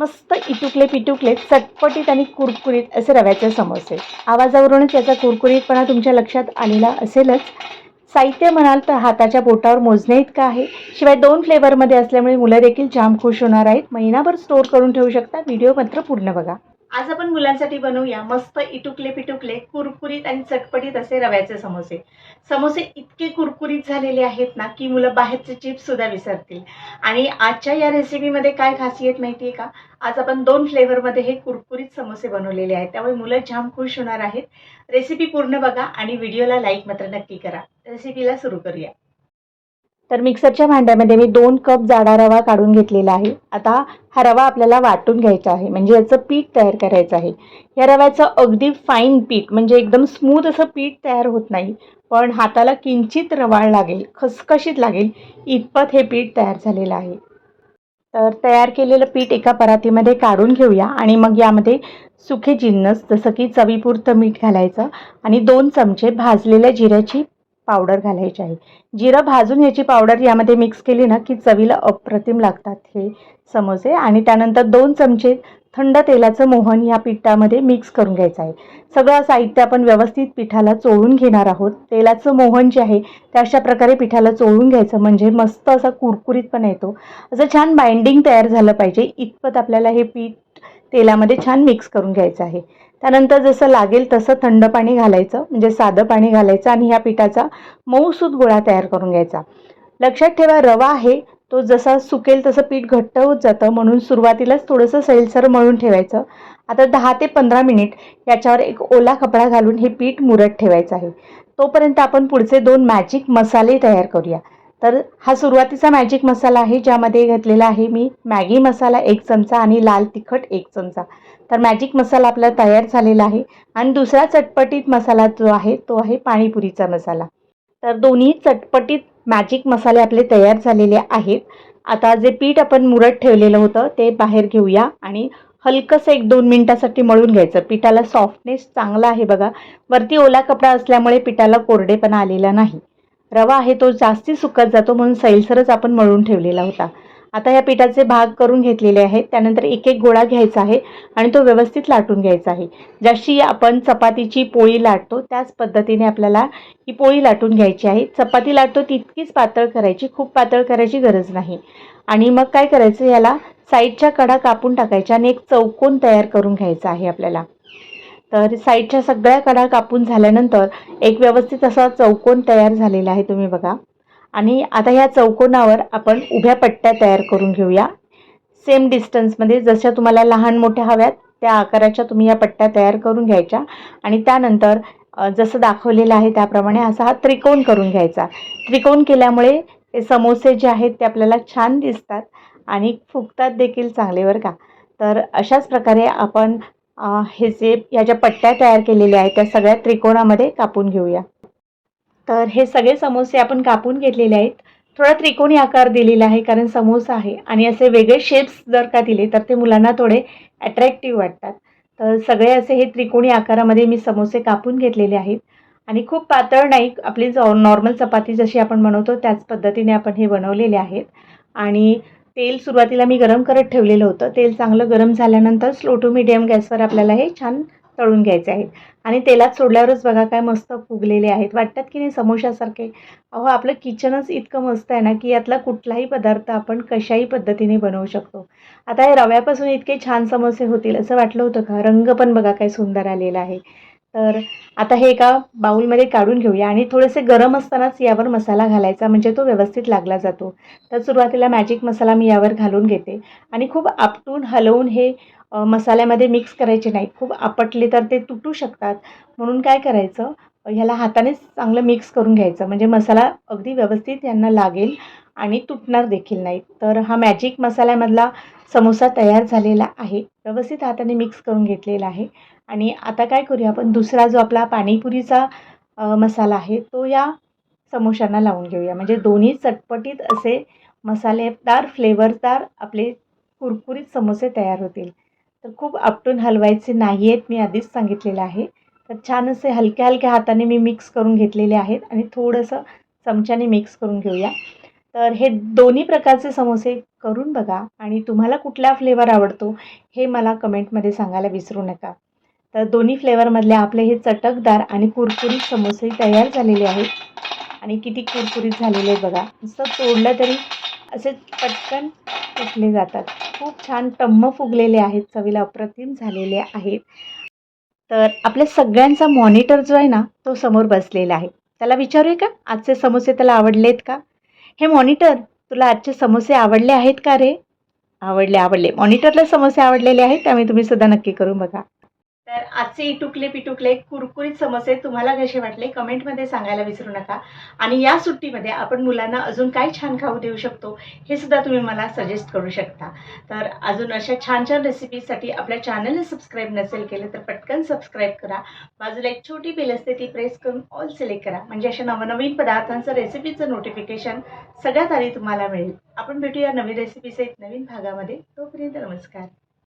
मस्त इटुकले पिटुकले चटपटीत आणि कुरकुरीत असे रव्याचे समोसे. आवाजावरूनच याचा कुरकुरीतपणा तुमच्या लक्षात आलेला असेलच. साहित्य म्हणाल तर हाताच्या बोटावर मोजणे इतकं आहे. शिवाय दोन फ्लेवरमध्ये असल्यामुळे मुलं देखील जाम खुश होणार आहेत. महिनाभर स्टोअर करून ठेवू शकता. व्हिडिओ मात्र पूर्ण बघा. आज आपण मुलांसाठी बनवूया मस्त इटुकले पिटुकले कुरकुरीत आणि चटपटीत असे रव्याचे समोसे. समोसे इतके कुरकुरीत झालेले आहेत ना की मुलं बाहेरचे चिप्स सुद्धा विसरतील. आणि आजच्या या रेसिपीमध्ये काय खासियत माहिती आहे का? आज आपण दोन फ्लेवरमध्ये हे कुरकुरीत समोसे बनवलेले आहेत. त्यामुळे मुलं जाम खुश होणार आहेत. रेसिपी पूर्ण बघा आणि व्हिडिओला लाईक मात्र नक्की करा. रेसिपीला सुरू करूया. तर मिक्सरच्या भांड्यामध्ये मी दोन कप जाडा रवा काढून घेतलेला आहे. आता हा रवा आपल्याला वाटून घ्यायचा आहे. म्हणजे याचं पीठ तयार करायचं आहे. या रव्याचं अगदी फाईन पीठ म्हणजे एकदम स्मूथ असं पीठ तयार होत नाही पण हाताला किंचित रवाळ लागेल खसखशीत लागेल इतपत हे पीठ तयार झालेलं आहे. तर तयार केलेलं पीठ एका परातीमध्ये काढून घेऊया आणि मग यामध्ये सुखे जिन्नस जसं की चवीपुरतं मीठ घालायचं आणि दोन चमचे भाजलेल्या जिऱ्याची पावडर घालायची आहे. जिरं भाजून याची पावडर यामध्ये मिक्स केली ना की चवीला अप्रतिम लागतात हे समोसे. आणि त्यानंतर दोन चमचे थंड तेलाचं मोहन या पिठामध्ये मिक्स करून घ्यायचं आहे. सगळं साहित्य आपण व्यवस्थित पिठाला चोळून घेणार आहोत. तेलाचं मोहन जे आहे ते अशा प्रकारे पिठाला चोळून घ्यायचं. म्हणजे मस्त असा कुरकुरीतपणा येतो. असं छान बाइंडिंग तयार झालं पाहिजे. इतपत आपल्याला हे पीठ तेलामध्ये छान मिक्स करून घ्यायचं आहे. त्यानंतर जसं लागेल तसं थंड पाणी घालायचं म्हणजे साधं पाणी घालायचं आणि ह्या पिठाचा मऊसूत गोळा तयार करून घ्यायचा. लक्षात ठेवा रवा आहे तो जसा सुकेल तसं पीठ घट्ट होत जातं म्हणून सुरुवातीलाच थोडंसं सैलसर मळून ठेवायचं. आता दहा ते पंधरा मिनिट याच्यावर एक ओला कपडा घालून हे पीठ मुरत ठेवायचं आहे. तोपर्यंत आपण पुढचे दोन मॅजिक मसाले तयार करूया. तर हा सुरुवातीचा मॅजिक मसाला आहे ज्यामध्ये घातलेला आहे मी मॅगी मसाला एक चमचा आणि लाल तिखट एक चमचा. तर मॅजिक मसाला आपला तयार झालेला आहे. आणि दुसरा चटपटीत मसाला जो आहे तो आहे पाणीपुरीचा मसाला. तर दोन्ही चटपटीत मॅजिक मसाले आपले तयार झालेले आहेत. आता जे पीठ आपण मुरत ठेवलेलं होतं ते बाहेर घेऊया आणि हलकंसं एक दोन मिनटासाठी मळून घ्यायचं. पिठाला सॉफ्टनेस चांगला आहे बघा. वरती ओला कपडा असल्यामुळे पिठाला कोरडेपणा आलेला नाही. रवा आहे तो जास्ती सुकत जातो म्हणून सैलसरच आपण मळून ठेवलेला होता. आता या पिठाचे भाग करून घेतलेले आहेत. त्यानंतर एक एक गोळा घ्यायचा आहे आणि तो व्यवस्थित लाटून घ्यायचा आहे. जशी आपण चपातीची पोळी लाटतो त्याच पद्धतीने आपल्याला ही पोळी लाटून घ्यायची आहे. चपाती लाटतो तितकीच पातळ करायची खूप पातळ करायची गरज नाही. आणि मग काय करायचं? याला साईडच्या कडा कापून टाकायच्या आणि एक चौकोन तयार करून घ्यायचा आहे आपल्याला. तर साईडच्या सगळ्या कडा कापून झाल्यानंतर एक व्यवस्थित असा चौकोन तयार झालेला आहे तुम्ही बघा. आणि आता ह्या चौकोनावर आपण उभ्या पट्ट्या तयार करून घेऊया. सेम डिस्टन्समध्ये जशा तुम्हाला लहान मोठ्या हव्यात त्या आकाराच्या तुम्ही या पट्ट्या तयार करून घ्यायच्या. आणि त्यानंतर जसं दाखवलेलं आहे त्याप्रमाणे असा हा त्रिकोण करून घ्यायचा. त्रिकोण केल्यामुळे हे समोसे जे आहेत ते आपल्याला छान दिसतात आणि फुगतात देखील चांगले बरं का. तर अशाच प्रकारे आपण हे जे या ज्या पट्ट्या तयार केलेल्या आहेत त्या सगळ्या त्रिकोणामध्ये कापून घेऊया. तर हे सगळे समोसे आपण कापून घेतलेले आहेत. थोडा त्रिकोणी आकार दिलेला आहे कारण समोसा आहे. आणि असे वेगळे शेप्स जर का दिले तर ते मुलांना थोडे अट्रॅक्टिव्ह वाटतात. तर सगळे असे हे त्रिकोणी आकारामध्ये मी समोसे कापून घेतलेले आहेत. आणि खूप पातळ नाही आपली नॉर्मल चपाती जशी आपण बनवतो त्याच पद्धतीने आपण हे बनवलेले आहेत. आणि तेल सुरुवातीला मी गरम करत ठेवलेलं होतं. तेल चांगलं गरम झाल्यानंतर स्लो टू मिडियम गॅसवर आपल्याला हे छान तळून घ्यायचे आहेत. आणि तेलात सोडल्यावरच बघा काय मस्त फुगलेले आहेत. वाटतात की नाही समोशासारखे? अहो आपलं किचनच इतकं मस्त आहे ना की यातला कुठलाही पदार्थ आपण कशाही पद्धतीने बनवू शकतो. आता हे रव्यापासून इतके छान समोसे होतील असं वाटलं होतं का? रंग पण बघा काय सुंदर आलेला आहे. तर आता हे एका बाऊलमध्ये काढून घेऊया आणि थोडेसे गरम असतानाच यावर मसाला घालायचा म्हणजे तो व्यवस्थित लागला जातो. तर सुरुवातीला मॅजिक मसाला मी यावर घालून घेते. आणि खूप आपटून हलवून हे मसाल्यामध्ये मिक्स करायचे नाही खूप आपटले तर ते तुटू शकतात. म्हणून काय करायचं ह्याला हातानेच चांगलं मिक्स करून घ्यायचं. म्हणजे मसाला अगदी व्यवस्थित यांना लागेल आणि तुटणार देखील नाही. तर हा मॅजिक मसाल्यामधला समोसा तयार झालेला आहे. व्यवस्थित हाताने मिक्स करून घेतलेला आहे. आणि आता काय करूया आपण? दुसरा जो आपला पाणीपुरीचा मसाला आहे तो या समोशांना लावून घेऊया. म्हणजे दोन्ही चटपटीत असे मसालेदार फ्लेवरदार आपले कुरकुरीत समोसे तयार होतील. तर खूप आपटून हलवायचे नाही आहेत मी आधीच सांगितलेलं आहे. तर छान असे हलक्या हलक्या हाताने मी मिक्स करून घेतलेले आहेत आणि थोडंसं चमच्याने मिक्स करून घेऊया. तर हे दोन्ही प्रकारचे समोसे करून बघा आणि तुम्हाला कुठला फ्लेवर आवडतो हे मला कमेंटमध्ये सांगायला विसरू नका. तर दोन्ही फ्लेवरमधले आपले हे चटकदार आणि कुरकुरीत समोसे तयार झालेले आहेत. आणि किती कुरकुरीत झालेले आहेत बघा. नुसतं तोडलं तरी असे पटकन तुटले जातात. खूप छान टम्म फुगलेले आहेत. चवीला अप्रतिम झालेले आहेत. तर आपल्या सगळ्यांचा मॉनिटर जो आहे ना तो समोर बसलेला आहे. त्याला विचारूया का? आजचे समोसे त्याला आवडलेत का? हे मॉनिटर तुला आजचे समोसे आवडले आहेत का रे? आवडले आवडले. मॉनिटरला समोसे आवडलेले आहेत त्यामुळे तुम्ही सुद्धा नक्की करून बघा. तर आजचे इटुकले पिटुकले कुरकुरीत समस्ये तुम्हाला कसे वाटले कमेंटमध्ये सांगायला विसरू नका. आणि या सुट्टीमध्ये आपण मुलांना अजून काय छान खाऊ देऊ शकतो हे सुद्धा तुम्ही मला सजेस्ट करू शकता. तर अजून अशा छान छान रेसिपीसाठी आपल्या चॅनलला सबस्क्राईब नसेल केलं तर पटकन सबस्क्राईब करा. बाजूला एक छोटी बेल असते ती प्रेस करून ऑल सिलेक्ट करा. म्हणजे अशा नवनवीन पदार्थांचं रेसिपीचं नोटिफिकेशन सगळ्यात आधी तुम्हाला मिळेल. आपण भेटूया नवीन रेसिपीचे एक नवीन भागामध्ये. तोपर्यंत नमस्कार.